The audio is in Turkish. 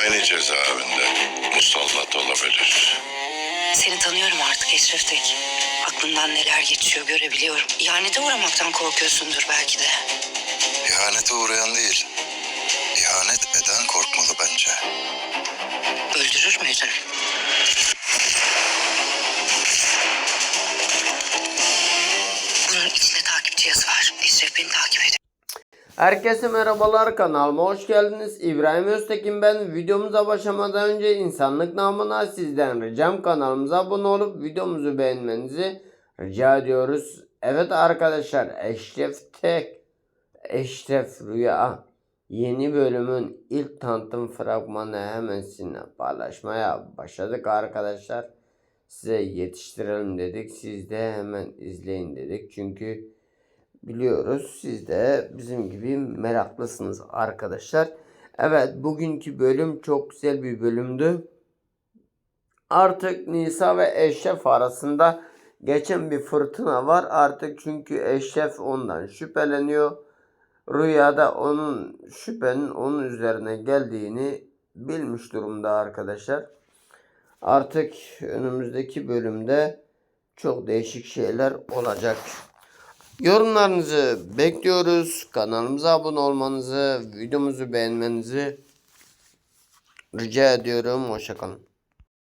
Aynı cezaevinde musallat olabilir. Seni tanıyorum artık Eşref Tek. Aklından neler geçiyor görebiliyorum. İhanete uğramaktan korkuyorsundur belki de. İhanete uğrayan değil. Herkese merhabalar kanalıma hoş geldiniz. İbrahim Öztekin ben. Videomuza başlamadan önce insanlık namına sizden ricam kanalımıza abone olup videomuzu beğenmenizi rica ediyoruz. Evet arkadaşlar Eşref Tek, Eşref Rüya yeni bölümün ilk tanıtım fragmanı hemen sizinle paylaşmaya başladık arkadaşlar. Size yetiştirelim dedik. Siz de hemen izleyin dedik. Çünkü biliyoruz siz de bizim gibi meraklısınız arkadaşlar. Evet bugünkü bölüm çok güzel bir bölümdü. Artık Nisa ve Eşref arasında geçen bir fırtına var. Artık çünkü Eşref ondan şüpheleniyor. Rüyada onun şüphenin onun üzerine geldiğini bilmiş durumda arkadaşlar. Artık önümüzdeki bölümde çok değişik şeyler olacak. Yorumlarınızı bekliyoruz. Kanalımıza abone olmanızı, videomuzu beğenmenizi rica ediyorum. Hoşçakalın.